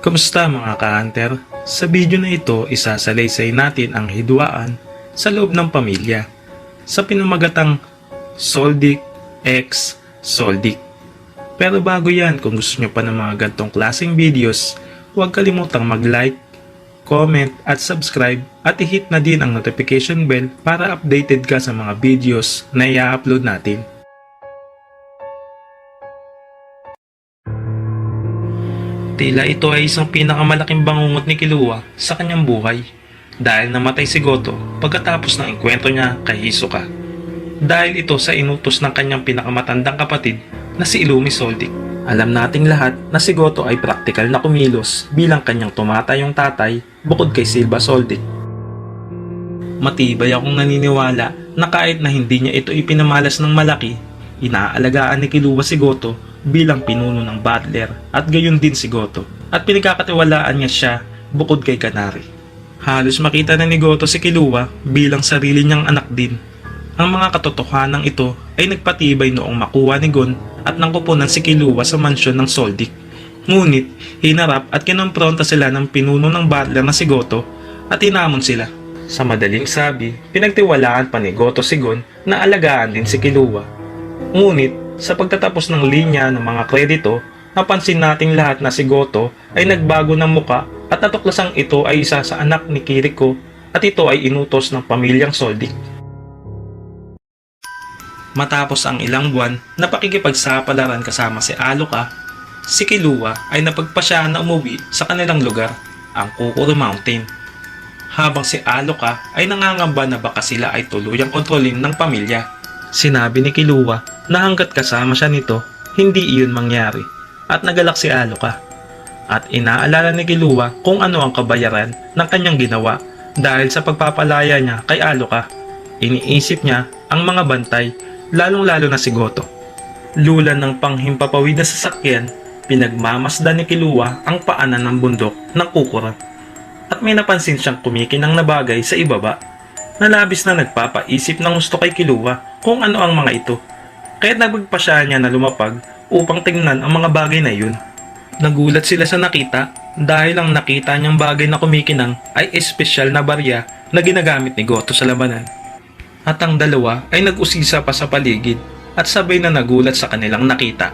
Kumusta mga ka-hunter? Sa video na ito, isasalaysay natin ang hidwaan sa loob ng pamilya sa pinamagatang Soldic X Soldic. Pero bago yan, kung gusto nyo pa ng mga gantong klaseng videos, huwag kalimutang mag-like, comment at subscribe at i-hit na din ang notification bell para updated ka sa mga videos na i-upload natin. Tila ito ay isang pinakamalaking bangungot ni Kilua sa kanyang buhay dahil namatay si Goto pagkatapos ng enkwentro niya kay Hisoka. Dahil ito sa inutos ng kanyang pinakamatandang kapatid na si Ilumi Soldic. Alam nating lahat na si Goto ay praktikal na kumilos bilang kanyang tumatayong tatay bukod kay Silva Soldic. Matibay akong naniniwala na kahit na hindi niya ito ipinamalas ng malaki, inaalagaan ni Kilua si Goto bilang pinuno ng butler at gayon din si Goto at pinagkakatiwalaan niya siya bukod kay Kanari. Halos makita na ni Goto si Kilua bilang sarili niyang anak din. Ang mga katotohanan ito ay nagpatibay noong makuha ni Gon at nangkupunan si Kilua sa mansyon ng Soldic. Ngunit, hinarap at kinompronta sila ng pinuno ng butler na si Goto at inamon sila. Sa madaling sabi, pinagtiwalaan pa ni Goto si Gon na alagaan din si Kilua. Ngunit, sa pagtatapos ng linya ng mga kredito, napansin nating lahat na si Goto ay nagbago ng muka at natuklasang ito ay isa sa anak ni Kiriko at ito ay inutos ng pamilyang Soldic. Matapos ang ilang buwan na pakikipagsapalaran kasama si Aloka, si Kilua ay napagpasya na umuwi sa kanilang lugar, ang Kukuro Mountain. Habang si Aloka ay nangangamba na baka sila ay tuluyang kontrolin ng pamilya. Sinabi ni Kilua na hanggat kasama siya nito, hindi iyon mangyari at nagalak si Aloka. At inaalala ni Kilua kung ano ang kabayaran ng kanyang ginawa dahil sa pagpapalaya niya kay Aloka. Iniisip niya ang mga bantay lalong-lalo na si Goto. Lulan ng panghimpapawid na sasakyan, pinagmamasdan ni Kilua ang paanan ng bundok ng kukura. At may napansin siyang kumikinang na bagay sa ibaba na labis na nagpapaisip ng gusto kay Kilua kung ano ang mga ito. Kaya nagpagpasya niya na lumapag upang tingnan ang mga bagay na yun. Nagulat sila sa nakita dahil ang nakita niyang bagay na kumikinang ay espesyal na barya na ginagamit ni Goto sa labanan at ang dalawa ay nag-usisa pa sa paligid at sabay na nagulat sa kanilang nakita.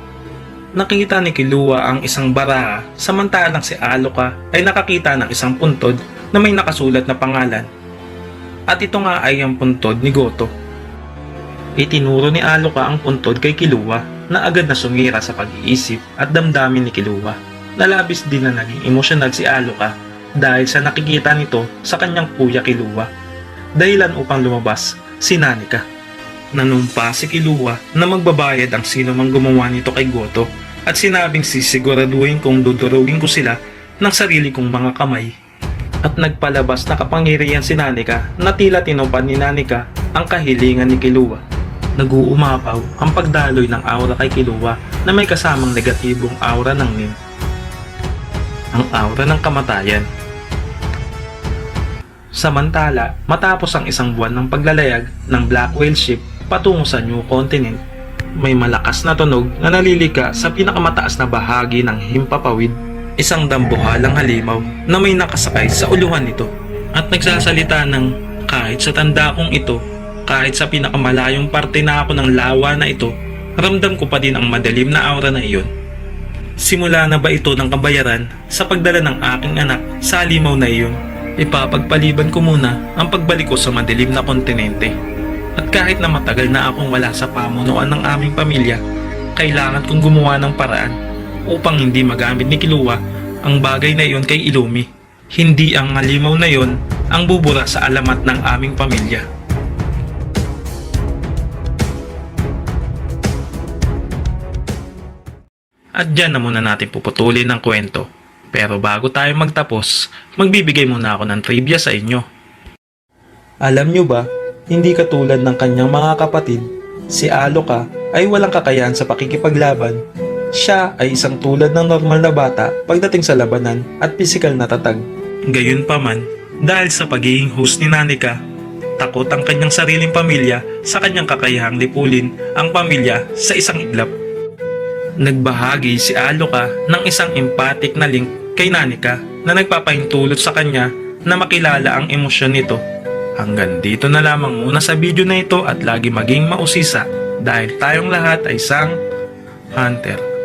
Nakita ni Kilua ang isang baraha samantalang si Aloka ay nakakita ng isang puntod na may nakasulat na pangalan. At ito nga ay ang puntod ni Goto. Itinuro ni Aloka ang puntod kay Kilua na agad na sumira sa pag-iisip at damdamin ni Kilua. Nalabis din na naging emosyonal si Aloka dahil sa nakikita nito sa kanyang kuya Kilua. Dahilan upang lumabas si Nanika. Nanumpa si Kilua na magbabayad ang sino mang gumawa nito kay Goto at sinabing sisiguraduhin kung dudurugin ko sila ng sarili kong mga kamay. At nagpalabas na kapangyarihan si Nanika na tila tinupad ni Nanika ang kahilingan ni Kilua. Naguumapaw ang pagdaloy ng aura kay Kilua na may kasamang negatibong aura ng Nin. Ang aura ng kamatayan. Samantala, matapos ang isang buwan ng paglalayag ng Black Whale Ship patungo sa New Continent, may malakas na tunog na nalilika sa pinakamataas na bahagi ng himpapawid, isang dambuhalang halimaw na may nakasakay sa uluhan nito at nagsasalita ng kahit sa tanda kong ito, kahit sa pinakamalayong parte na ako ng lawa na ito, ramdam ko pa din ang madilim na aura na iyon. Simula na ba ito ng kabayaran sa pagdala ng aking anak sa halimaw na iyon? ipapagpaliban ko muna ang pagbalik ko sa madilim na kontinente. At kahit na matagal na akong wala sa pamunuan ng aming pamilya, kailangan kong gumawa ng paraan upang hindi magamit ni Kilua ang bagay na iyon kay Ilumi. Hindi ang halimaw na iyon ang bubura sa alamat ng aming pamilya. At dyan na muna natin puputulin ang kwento. Pero bago tayo magtapos, magbibigay muna ako ng trivia sa inyo. Alam nyo ba, hindi katulad ng kanyang mga kapatid, si Aloka ay walang kakayahan sa pakikipaglaban. Siya ay isang tulad ng normal na bata pagdating sa labanan at pisikal na tatag. Gayunpaman, dahil sa pagiging host ni Nanika, takot ang kanyang sariling pamilya sa kanyang kakayahang lipulin ang pamilya sa isang iglap. Nagbahagi si Aloka ng isang empathic na link kay Nanika na nagpapahintulot sa kanya na makilala ang emosyon nito. Hanggang dito na lamang muna sa video na ito at lagi maging mausisa dahil tayong lahat ay isang hunter.